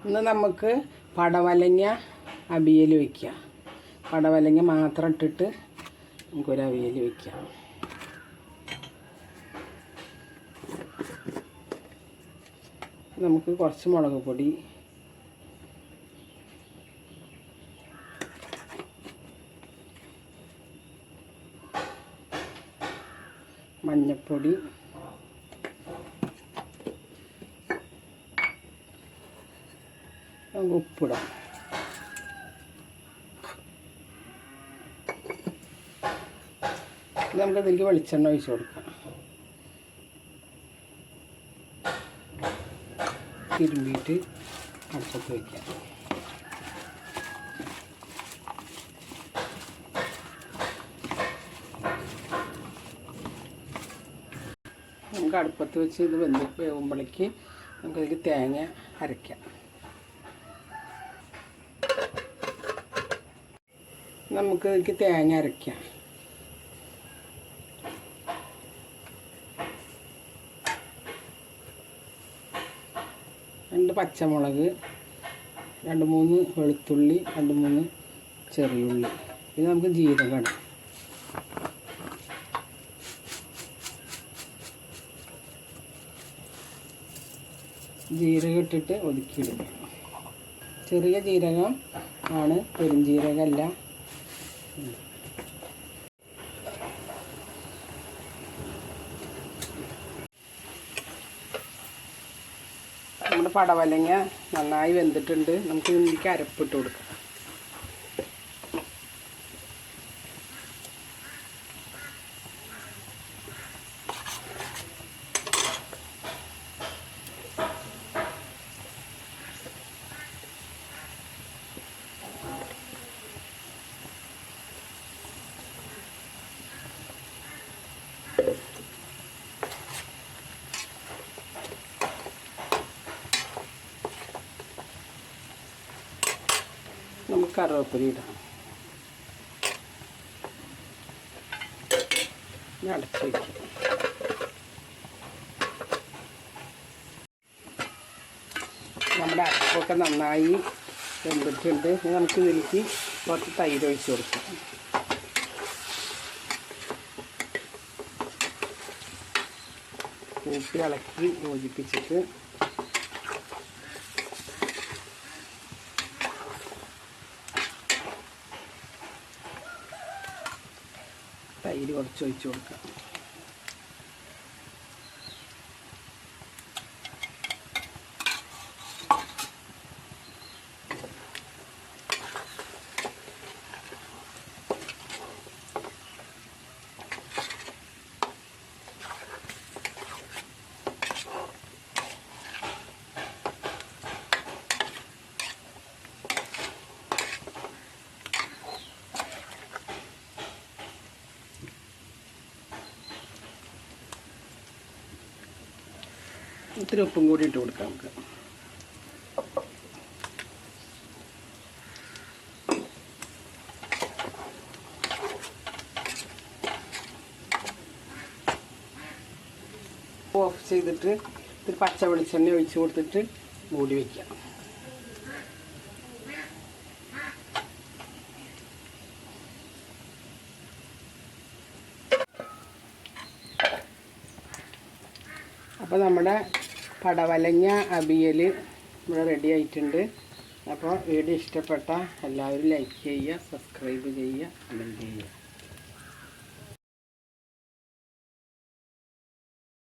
ഇന്ന് നമുക്ക് പടവലങ്ങ അവിയൽ വയ്ക്കാം പടവലങ്ങ മാത്രം ഇട്ടിട്ട് നമുക്കൊരു അവിയൽ വയ്ക്കാം നമുക്ക് കുറച്ച് മുളക് പൊടി. മഞ്ഞൾപ്പൊടി ഉപ്പിടാം. നമുക്ക് ഇതിലേക്ക് വെളിച്ചെണ്ണ ഒഴിച്ച് കൊടുക്കാം. തിരുമ്പിയിട്ട് അടുപ്പത്ത് വയ്ക്കാം നമുക്ക് അടുപ്പത്ത് വെച്ച് ഇത് വെന്ത് വേകുമ്പോഴേക്ക് നമുക്കതിലേക്ക് തേങ്ങ അരയ്ക്കാം. നമുക്ക് ഇതിലേക്ക് തേങ്ങ അരയ്ക്കാം രണ്ട് പച്ചമുളക് രണ്ട് മൂന്ന് വെളുത്തുള്ളി രണ്ട് മൂന്ന് ചെറിയുള്ളി. ഇത് നമുക്ക് ജീരകം ജീരകം ഇട്ടിട്ട് ഒതുക്കിയിടുക ചെറിയ ജീരകം ആണ് പെരുംജീരകമല്ല നമ്മുടെ പടവലങ്ങ നന്നായി വെന്തിട്ടുണ്ട്. നമുക്ക് ഇതിലേക്ക് അരപ്പിട്ട് കൊടുക്കാം. നമുക്ക് കറിവേപ്പില ഇടാം. അടച്ച് വയ്ക്കാം നമ്മുടെ അരപ്പൊക്കെ നന്നായി വെന്തിട്ടുണ്ട്. നമുക്ക് ഇതിലേക്ക് കുറച്ച് തൈര് ഒഴിച്ച് കൊടുക്കാം. കൂട്ടി ഇളക്കി യോജിപ്പിച്ചിട്ട് തൈര് കുറച്ച് ഒഴിച്ച് കൊടുക്കാം ഇത്തിരി ഉപ്പും കൂടി ഇട്ട് കൊടുക്കാം നമുക്ക്. ഓഫ് ചെയ്തിട്ട് ഇത്തിരി പച്ച വെളിച്ചെണ്ണ ഒഴിച്ച് കൊടുത്തിട്ട് മൂടി വയ്ക്കാം അപ്പോൾ നമ്മുടെ പടവലങ്ങ അവിയൽ ഇവിടെ റെഡി ആയിട്ടുണ്ട്. അപ്പോൾ വീഡിയോ ഇഷ്ടപ്പെട്ട എല്ലാവരും ലൈക്ക് ചെയ്യുക സബ്സ്ക്രൈബ് ചെയ്യുക കമന്റ് ചെയ്യുക.